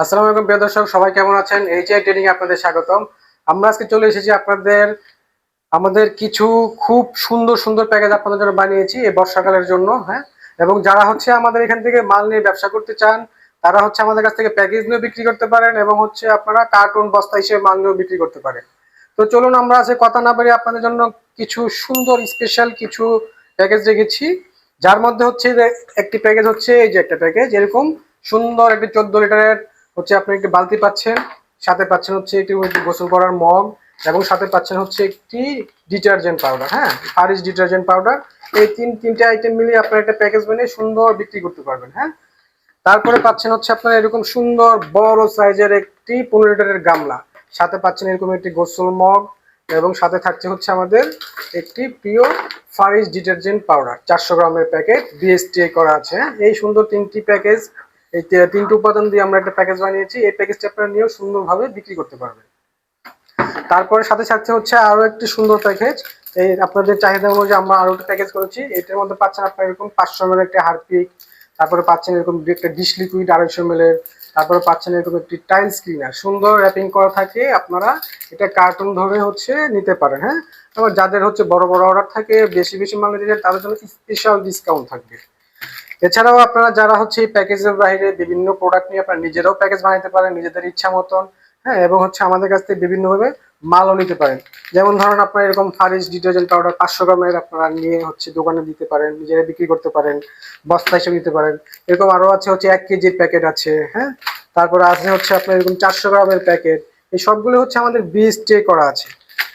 আসসালামু আলাইকুম, প্রিয় দর্শক, সবাই কেমন আছেন? এইচআই ট্রেনিং আপনাদের স্বাগতম। আমরা আজকে চলে এসেছি আপনাদের, আমাদের কিছু খুব সুন্দর সুন্দর প্যাকেজ আপনাদের জন্য বানিয়েছি এই বর্ষাকালের জন্য হ্যাঁ? এবং যারা হচ্ছে আমাদের এখান থেকে মাল নিয়ে ব্যবসা করতে চান, তারা হচ্ছে আমাদের কাছ থেকে প্যাকেজ নিয়েও বিক্রি করতে পারেন এবং হচ্ছে আপনারা কার্টুন বস্তা হিসেবে মাল নিয়েও বিক্রি করতে পারেন। তো চলুন আমরা আজকে কথা না বাড়িয়ে আপনাদের জন্য কিছু সুন্দর স্পেশাল কিছু প্যাকেজ রেখেছি। যার মধ্যে হচ্ছে একটি প্যাকেজ হচ্ছে এই যে একটা প্যাকেজ এরকম সুন্দর একটি চোদ্দ লিটারের হচ্ছে আপনি একটি বালতি পাচ্ছেন, সাথে পাচ্ছেন হচ্ছে একটি গোসল করার মগ, এবং সাথে পাচ্ছেন হচ্ছে একটি ডিটারজেন্ট পাউডার হ্যাঁ? Faris detergent powder. এই তিন তিনটে আইটেম মিলিয়ে আপনার একটা প্যাকেজ বানিয়ে সুন্দর বিক্রি করতে পারবেন হ্যাঁ? তারপরে পাচ্ছেন হচ্ছে আপনার এরকম সুন্দর বড় সাইজের একটি পনেরো লিটারের গামলা। সাথে পাচ্ছেন এরকম একটি গোসল মগ, এবং সাথে থাকছে হচ্ছে আমাদের একটি প্রিয় ফারিস ডিটারজেন্ট পাউডার। চারশো গ্রামের প্যাকেট বিএসটিআই করা আছে হ্যাঁ? এই সুন্দর তিনটি প্যাকেজ এই তিনটি উপাদান দিয়ে আমরা একটা প্যাকেজ বানিয়েছি। এই প্যাকেজটা আপনারা নিয়েও সুন্দরভাবে বিক্রি করতে পারবেন। তারপরে সাথে সাথে হচ্ছে আরও একটি সুন্দর প্যাকেজ এই আপনাদের চাহিদা অনুযায়ী আমরা আরও একটা প্যাকেজ করেছি। এটার মধ্যে পাচ্ছেন আপনার এরকম পাঁচশো এমএল একটা হারপিক, তারপরে পাচ্ছেন এরকম একটা ডিশ লিকুইড আড়াইশো এমএল তারপরে পাচ্ছেন এরকম একটি টাইলস ক্লিনার সুন্দর র্যাপিং করা থাকে, আপনারা এটা কার্টুন ধরে হচ্ছে নিতে পারেন হ্যাঁ? আবার যাদের হচ্ছে বড় বড় অর্ডার থাকে, বেশি বেশি মাল নিতে তাদের জন্য স্পেশাল ডিসকাউন্ট থাকবে। এছাড়াও আপনারা যারা হচ্ছে এই প্যাকেজের বাইরে বিভিন্ন প্রোডাক্ট নিয়ে আপনারা নিজেরাও প্যাকেজ বানাতে পারেন, নিজেদের ইচ্ছা মতন হ্যাঁ এবং হচ্ছে আমাদের কাছ থেকে বিভিন্নভাবে মালও নিতে পারেন। যেমন ধরুন আপনার এরকম ফারিস ডিটারজেন্ট পাউডার পাঁচশো গ্রামের আপনারা নিয়ে হচ্ছে দোকানে দিতে পারেন, নিজেরা বিক্রি করতে পারেন বস্তা হিসেবে নিতে পারেন। এরকম আরও আছে হচ্ছে এক কেজির প্যাকেট আছে হ্যাঁ? তারপরে আছে হচ্ছে আপনার এরকম চারশো গ্রামের প্যাকেট এই সবগুলো হচ্ছে আমাদের বিশ টে করা আছে।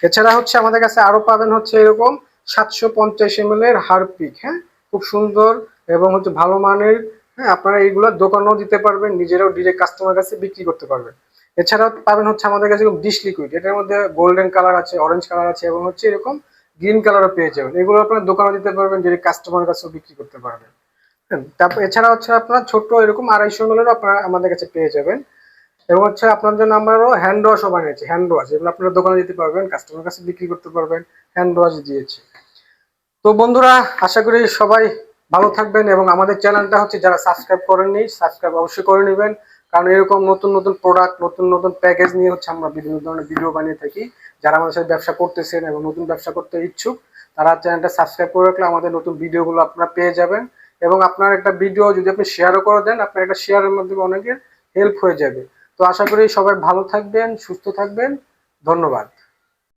এছাড়া হচ্ছে আমাদের কাছে আরও পাবেন হচ্ছে এরকম সাতশো পঞ্চাশ এম এর হারপিক হ্যাঁ? খুব সুন্দর এবং হচ্ছে ভালো মানের হ্যাঁ আপনারা এইগুলো দোকানেও দিতে পারবেন নিজেরাও ডিরেক্ট কাস্টমার কাছে বিক্রি করতে পারবেন। এছাড়াও পাবেন হচ্ছে আমাদের কাছে ডিশ লিকুইড এটার মধ্যে গোল্ডেন কালার আছে অরেঞ্জ কালার আছে এবং হচ্ছে এরকম গ্রিন কালারও পেয়ে যাবেন। এগুলো আপনার দোকানে দিতে পারবেন ডিরেক্ট কাস্টমার কাছেও বিক্রি করতে পারবেন। হ্যাঁ, তারপর এছাড়া হচ্ছে আপনার ছোট এরকম আড়াইশো এমএলেরও আপনারা আমাদের কাছে পেয়ে যাবেন। এবং হচ্ছে আপনার জন্য আমরাও হ্যান্ড ওয়াশও বানিয়েছি হ্যান্ড ওয়াশ এগুলো আপনারা দোকানে দিতে পারবেন কাস্টমার কাছে বিক্রি করতে পারবেন হ্যান্ড ওয়াশ দিয়েছি। তো বন্ধুরা আশা করি সবাই ভালো থাকবেন এবং আমাদের চ্যানেলটা হচ্ছে যারা সাবস্ক্রাইব করেননি, সাবস্ক্রাইব অবশ্যই করে নেবেন। কারণ এরকম নতুন নতুন প্রোডাক্ট নতুন নতুন প্যাকেজ নিয়ে হচ্ছে আমরা বিভিন্ন ধরনের ভিডিও বানিয়ে থাকি। যারা আমাদের সাথে ব্যবসা করতেছেন এবং নতুন ব্যবসা করতে ইচ্ছুক, তারা চ্যানেলটা সাবস্ক্রাইব করে রাখলে আমাদের নতুন ভিডিওগুলো আপনারা পেয়ে যাবেন। এবং আপনার একটা ভিডিও যদি আপনি শেয়ারও করে দেন, আপনার একটা শেয়ারের মাধ্যমে অনেকের হেল্প হয়ে যাবে। তো আশা করি সবাই ভালো থাকবেন, সুস্থ থাকবেন। ধন্যবাদ।